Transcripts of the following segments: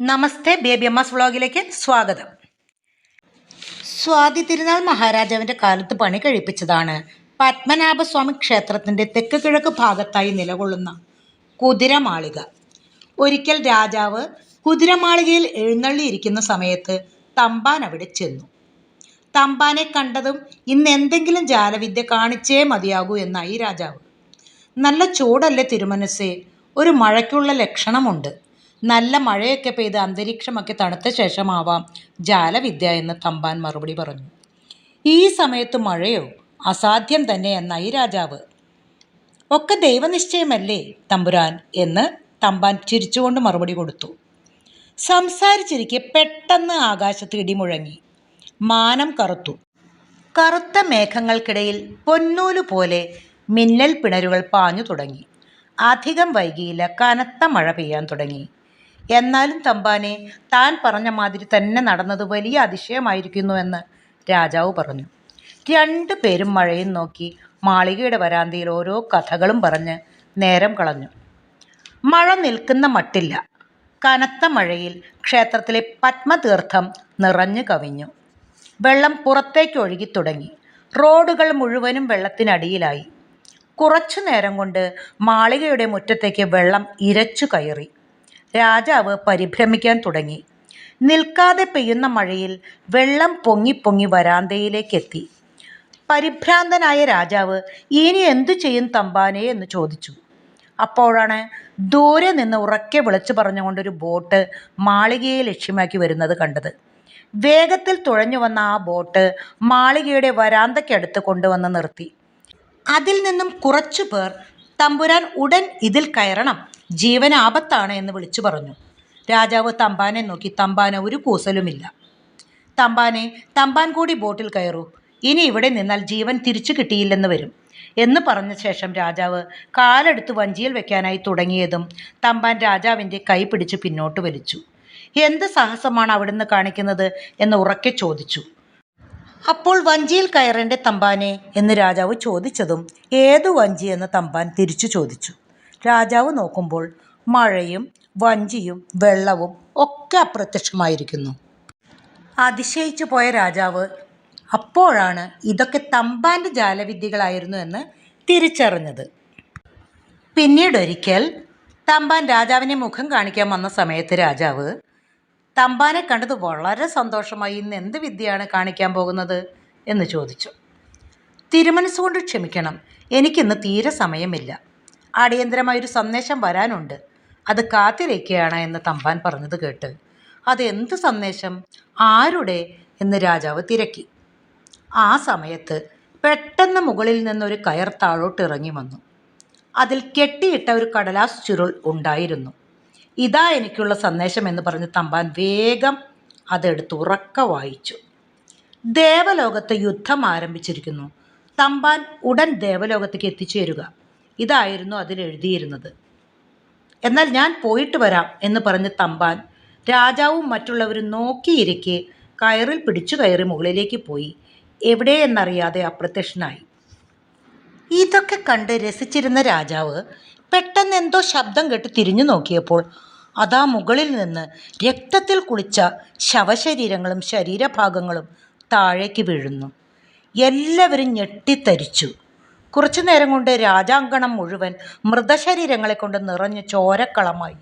നമസ്തേ baby Amma's വ്ളോഗിലേക്ക് സ്വാഗതം. സ്വാതി തിരുനാൾ മഹാരാജാവിന്റെ കാലത്ത് പണി കഴിപ്പിച്ചതാണ്. പത്മനാഭസ്വാമി ക്ഷേത്രത്തിന്റെ തെക്ക് കിഴക്ക് ഭാഗത്തായി നിലകൊള്ളുന്ന കുതിരമാളിക. ഒരിക്കൽ രാജാവ് കുതിരമാളികയിൽ എഴുന്നള്ളിയിരിക്കുന്ന സമയത്ത് തമ്പാൻ അവിടെ ചെന്നു. തമ്പാനെ കണ്ടതും ഇന്ന് എന്തെങ്കിലും ജാലവിദ്യ കാണിച്ചേ മതിയാകൂ എന്നായി രാജാവ്. നല്ല ചൂടല്ലേ തിരുമനസ്സേ ഒരു മഴയ്ക്കുള്ള ലക്ഷണമുണ്ട്. നല്ല മഴയൊക്കെ പെയ്ത് അന്തരീക്ഷമൊക്കെ തണുത്ത ശേഷമാവാം ജാലവിദ്യ എന്ന് തമ്പാൻ മറുപടി പറഞ്ഞു. ഈ സമയത്ത് മഴയോ അസാധ്യം തന്നെ എന്നായി രാജാവ് ഒക്കെ ദൈവനിശ്ചയമല്ലേ തമ്പുരാൻ എന്ന് തമ്പാൻ ചിരിച്ചുകൊണ്ട് മറുപടി കൊടുത്തു. സംസാരിച്ചിരിക്കെ പെട്ടെന്ന് ആകാശത്ത് ഇടിമുഴങ്ങി. മാനം കറുത്തു. കറുത്ത മേഘങ്ങൾക്കിടയിൽ പൊന്നൂൽ പോലെ മിന്നൽ പിണരുകൾ പാഞ്ഞു തുടങ്ങി. അധികം വൈകിയില്ല കനത്ത മഴ പെയ്യാൻ തുടങ്ങി. എന്നാലും തമ്പാനെ താൻ പറഞ്ഞ മാതിരി തന്നെ നടന്നത് വലിയ അതിശയമായിരിക്കുന്നുവെന്ന് രാജാവ് പറഞ്ഞു. രണ്ടു പേരും മഴയും നോക്കി മാളികയുടെ വരാന്തയിൽ ഓരോ കഥകളും പറഞ്ഞ് നേരം കളഞ്ഞു. മഴ നിൽക്കുന്ന മട്ടില്ല. കനത്ത മഴയിൽ ക്ഷേത്രത്തിലെ പത്മതീർത്ഥം നിറഞ്ഞു കവിഞ്ഞു. വെള്ളം പുറത്തേക്ക് ഒഴുകി തുടങ്ങി. റോഡുകൾ മുഴുവനും വെള്ളത്തിനടിയിലായി. കുറച്ചു നേരം കൊണ്ട് മാളികയുടെ മുറ്റത്തേക്ക് വെള്ളം ഇരച്ചു കയറി. രാജാവ് പരിഭ്രമിക്കാൻ തുടങ്ങി. നിൽക്കാതെ പെയ്യുന്ന മഴയിൽ വെള്ളം പൊങ്ങി പൊങ്ങി വരാന്തയിലേക്കെത്തി. പരിഭ്രാന്തനായ രാജാവ് ഇനി എന്തു ചെയ്യും തമ്പാനെ? എന്ന് ചോദിച്ചു. അപ്പോഴാണ് ദൂരെ നിന്ന് ഉറക്കെ വിളിച്ചു പറഞ്ഞുകൊണ്ടൊരു ബോട്ട് മാളികയെ ലക്ഷ്യമാക്കി വരുന്നത് കണ്ടത്. വേഗത്തിൽ തുഴഞ്ഞു വന്ന ആ ബോട്ട് മാളികയുടെ വരാന്തയ്ക്കടുത്ത് കൊണ്ടുവന്ന് നിർത്തി. അതിൽ നിന്നും കുറച്ചു പേർ തമ്പുരാൻ ഉടൻ ഇതിൽ കയറണം ജീവൻ ആപത്താണ് എന്ന് വിളിച്ചു പറഞ്ഞു. രാജാവ് തമ്പാനെ നോക്കി തമ്പാന് ഒരു കൂസലുമില്ല. തമ്പാനെ തമ്പാൻ കൂടി ബോട്ടിൽ കയറൂ. ഇനി ഇവിടെ നിന്നാൽ ജീവൻ തിരിച്ചു കിട്ടിയില്ലെന്ന് വരും. എന്ന് പറഞ്ഞ ശേഷം രാജാവ് കാലെടുത്ത് വഞ്ചിയിൽ വെക്കാനായി തുടങ്ങിയതും തമ്പാൻ രാജാവിന്റെ കൈ പിടിച്ച് പിന്നോട്ട് വലിച്ചു. എന്ത് സാഹസമാണ് അവിടുന്ന് കാണിക്കുന്നത് എന്ന് ഉറക്കെ ചോദിച്ചു. അപ്പോൾ വഞ്ചിയിൽ കയറേണ്ട തമ്പാനെ എന്ന് രാജാവ് ചോദിച്ചതും ഏതു വഞ്ചി എന്ന് തമ്പാൻ തിരിച്ചു ചോദിച്ചു. രാജാവ് നോക്കുമ്പോൾ മഴയും വഞ്ചിയും വെള്ളവും ഒക്കെ അപ്രത്യക്ഷമായിരിക്കുന്നു. അതിശയിച്ചു പോയ രാജാവ് അപ്പോഴാണ് ഇതൊക്കെ തമ്പാന്റെ ജാലവിദ്യകളായിരുന്നു എന്ന് തിരിച്ചറിഞ്ഞത്. പിന്നീടൊരിക്കൽ തമ്പാൻ രാജാവിനെ മുഖം കാണിക്കാൻ വന്ന സമയത്ത് രാജാവ് തമ്പാനെ കണ്ടത് വളരെ സന്തോഷമായി. ഇന്ന് എന്ത് വിദ്യയാണ് കാണിക്കാൻ പോകുന്നത്? എന്ന് ചോദിച്ചു. തിരുമനസ്സുകൊണ്ട് ക്ഷമിക്കണം. എനിക്കിന്ന് തീരെ സമയമില്ല. അടിയന്തരമായൊരു സന്ദേശം വരാനുണ്ട്. അത് കാത്തിരിക്കുകയാണ് എന്ന് തമ്പാൻ പറഞ്ഞത് കേട്ട്. എന്ത് സന്ദേശം? ആരുടെ? എന്ന് രാജാവ് തിരക്കി. ആ സമയത്ത് പെട്ടെന്ന് മുകളിൽ നിന്നൊരു കയർ താഴോട്ട് ഇറങ്ങി വന്നു. അതിൽ കെട്ടിയിട്ട ഒരു കടലാസ് ചുരുൾ ഉണ്ടായിരുന്നു. ഇതാ എനിക്കുള്ള സന്ദേശം എന്ന് പറഞ്ഞ് തമ്പാൻ വേഗം അതെടുത്ത് ഉറക്ക വായിച്ചു. ദേവലോകത്ത് യുദ്ധം ആരംഭിച്ചിരിക്കുന്നു. തമ്പാൻ ഉടൻ ദേവലോകത്തേക്ക് എത്തിച്ചേരുക. ഇതായിരുന്നു അതിലെഴുതിയിരുന്നത് എന്നാൽ ഞാൻ പോയിട്ട് വരാം എന്ന് പറഞ്ഞ് തമ്പാൻ രാജാവും മറ്റുള്ളവരും നോക്കിയിരിക്കെ കയറിൽ പിടിച്ചു കയറി മുകളിലേക്ക് പോയി. എവിടെയെന്നറിയാതെ അപ്രത്യക്ഷനായി. ഇതൊക്കെ കണ്ട് രസിച്ചിരുന്ന രാജാവ് പെട്ടെന്ന് എന്തോ ശബ്ദം കേട്ട് തിരിഞ്ഞു നോക്കിയപ്പോൾ അതാ മുകളിൽ നിന്ന് രക്തത്തിൽ കുളിച്ച ശവശരീരങ്ങളും ശരീരഭാഗങ്ങളും താഴേക്ക് വീഴുന്നു. എല്ലാവരും ഞെട്ടിത്തരിച്ചു. കുറച്ചു നേരം കൊണ്ട് രാജാങ്കണം മുഴുവൻ മൃതശരീരങ്ങളെ കൊണ്ട് നിറഞ്ഞ് ചോരക്കളമായി.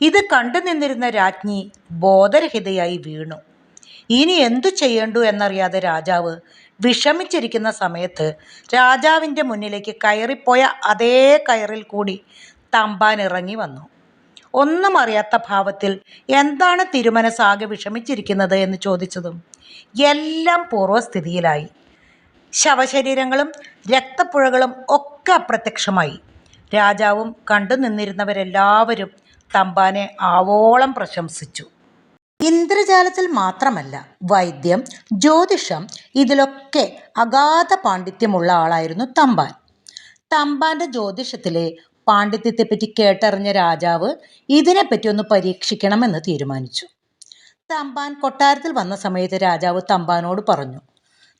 ഇത് കണ്ടു നിന്നിരുന്ന രാജ്ഞി ബോധരഹിതയായി വീണു. ഇനി എന്തു ചെയ്യേണ്ടു എന്നറിയാതെ രാജാവ് വിഷമിച്ചിരിക്കുന്ന സമയത്ത് രാജാവിന്റെ മുന്നിലേക്ക് കയറിപ്പോയ അതേ കയറിൽ കൂടി തമ്പാൻ ഇറങ്ങി വന്നു. ഒന്നും അറിയാത്ത ഭാവത്തിൽ എന്താണ് തിരുമനസാകെ വിഷമിച്ചിരിക്കുന്നത് എന്ന് ചോദിച്ചതും എല്ലാം പൂർവസ്ഥിതിയിലായി. ശവശരീരങ്ങളും രക്തപ്പുഴകളും ഒക്കെ അപ്രത്യക്ഷമായി. രാജാവും കണ്ടു നിന്നിരുന്നവരെല്ലാവരും തമ്പാനെ ആവോളം പ്രശംസിച്ചു. ഇന്ദ്രജാലത്തിൽ മാത്രമല്ല വൈദ്യം ജ്യോതിഷം ഇതിലൊക്കെ അഗാധ പാണ്ഡിത്യമുള്ള ആളായിരുന്നു തമ്പാൻ. തമ്പാന്റെ ജ്യോതിഷത്തിലെ പാണ്ഡിത്യത്തെപ്പറ്റി കേട്ടറിഞ്ഞ രാജാവ് ഇതിനെപ്പറ്റി ഒന്ന് പരീക്ഷിക്കണമെന്ന് തീരുമാനിച്ചു. തമ്പാൻ കൊട്ടാരത്തിൽ വന്ന സമയത്ത് രാജാവ് തമ്പാനോട് പറഞ്ഞു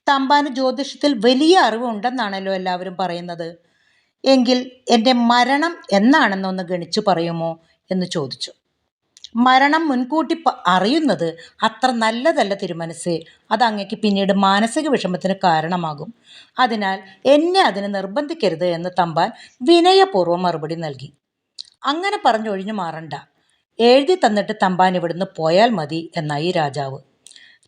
തമ്പാന് ജ്യോതിഷത്തിൽ വലിയ അറിവുണ്ടെന്നാണല്ലോ എല്ലാവരും പറയുന്നത്. എങ്കിൽ എന്റെ മരണം എന്നാണെന്നൊന്ന് ഗണിച്ചു പറയുമോ എന്ന് ചോദിച്ചു. മരണം മുൻകൂട്ടി അറിയുന്നത് അത്ര നല്ലതല്ല തിരുമനസ്സേ. അത് അങ്ങക്ക് പിന്നീട് മാനസിക വിഷമത്തിന് കാരണമാകും. അതിനാൽ എന്നെ അതിന് നിർബന്ധിക്കരുത് എന്ന് തമ്പാൻ വിനയപൂർവം മറുപടി നൽകി. അങ്ങനെ പറഞ്ഞൊഴിഞ്ഞു മാറണ്ട. എഴുതി തന്നിട്ട് തമ്പാൻ ഇവിടുന്ന് പോയാൽ മതി എന്നായി രാജാവ്.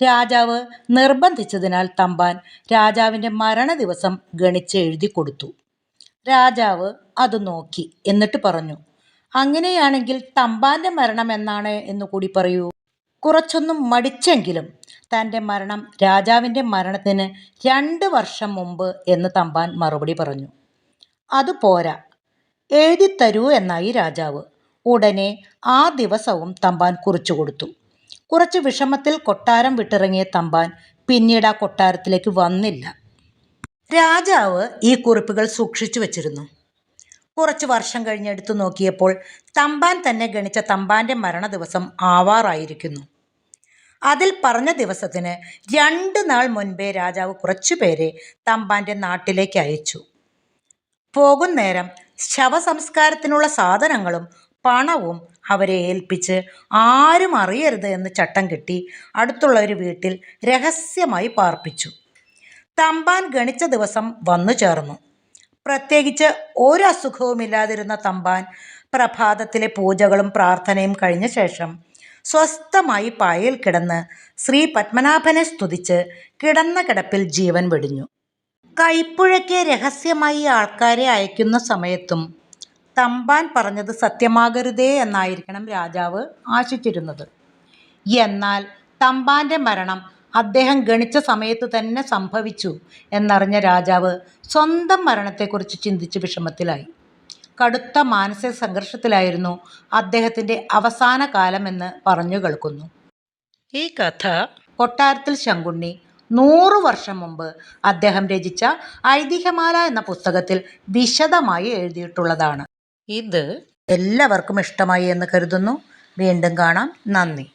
രാജാവ് നിർബന്ധിച്ചതിനാൽ തമ്പാൻ രാജാവിന്റെ മരണദിവസം ഗണിച്ച് എഴുതി കൊടുത്തു. രാജാവ് അത് നോക്കി എന്നിട്ട് പറഞ്ഞു അങ്ങനെയാണെങ്കിൽ തമ്പാന്റെ മരണം എന്നാണ് എന്ന് കൂടി പറയൂ. കുറച്ചൊന്നും മടിച്ചെങ്കിലും തന്റെ മരണം രാജാവിന്റെ മരണത്തിന് രണ്ട് വർഷം മുമ്പ് എന്ന് തമ്പാൻ മറുപടി പറഞ്ഞു. അത് പോരാ എഴുതി തരൂ എന്നായി രാജാവ്. ഉടനെ ആ ദിവസവും തമ്പാൻ കുറിച്ചു കൊടുത്തു. കുറച്ച് വിഷമത്തിൽ കൊട്ടാരം വിട്ടിറങ്ങിയ തമ്പാൻ പിന്നീട് ആ കൊട്ടാരത്തിലേക്ക് വന്നില്ല. രാജാവ് ഈ കുറിപ്പുകൾ സൂക്ഷിച്ചു വച്ചിരുന്നു. കുറച്ച് വർഷം കഴിഞ്ഞ് എടുത്തു നോക്കിയപ്പോൾ തമ്പാൻ തന്നെ ഗണിച്ച തമ്പാന്റെ മരണ ദിവസം ആവാറായിരിക്കുന്നു. അതിൽ പറഞ്ഞ ദിവസത്തിന് രണ്ട് നാൾ മുൻപേ രാജാവ് കുറച്ചു പേരെ തമ്പാന്റെ നാട്ടിലേക്ക് അയച്ചു. പോകുന്നേരം നേരം ശവസംസ്കാരത്തിനുള്ള സാധനങ്ങളും പണവും അവരെ ഏൽപ്പിച്ച് ആരും അറിയരുത് എന്ന് ചട്ടം കെട്ടി അടുത്തുള്ള ഒരു വീട്ടിൽ രഹസ്യമായി പാർപ്പിച്ചു. തമ്പാൻ ഗണിച്ച ദിവസം വന്നു ചേർന്നു. പ്രത്യേകിച്ച് ഒരു അസുഖവുമില്ലാതിരുന്ന തമ്പാൻ പ്രഭാതത്തിലെ പൂജകളും പ്രാർത്ഥനയും കഴിഞ്ഞ ശേഷം സ്വസ്ഥമായി പായയിൽ കിടന്ന് ശ്രീ പത്മനാഭനെ സ്തുതിച്ച് കിടന്ന കിടപ്പിൽ ജീവൻ വെടിഞ്ഞു. കൈപ്പുഴയ്ക്ക് രഹസ്യമായി ആൾക്കാരെ അയക്കുന്ന സമയത്തും തമ്പാൻ പറഞ്ഞത് സത്യമാകരുതേ എന്നായിരിക്കണം രാജാവ് ആശിച്ചിരുന്നത്. എന്നാൽ തമ്പാന്റെ മരണം അദ്ദേഹം ഗണിച്ച സമയത്ത് തന്നെ സംഭവിച്ചു എന്നറിഞ്ഞ രാജാവ് സ്വന്തം മരണത്തെക്കുറിച്ച് ചിന്തിച്ച് വിഷമത്തിലായി. കടുത്ത മാനസിക സംഘർഷത്തിലായിരുന്നു അദ്ദേഹത്തിന്റെ അവസാന കാലമെന്ന് പറഞ്ഞു കേൾക്കുന്നു. ഈ കഥ കൊട്ടാരത്തിൽ ശങ്കുണ്ണി നൂറു വർഷം മുമ്പ് അദ്ദേഹം രചിച്ച ഐതിഹ്യമാല എന്ന പുസ്തകത്തിൽ വിശദമായി എഴുതിയിട്ടുള്ളതാണ്. ഇത് എല്ലാവർക്കും ഇഷ്ടമായി എന്ന് കരുതുന്നു. വീണ്ടും കാണാം. നന്ദി.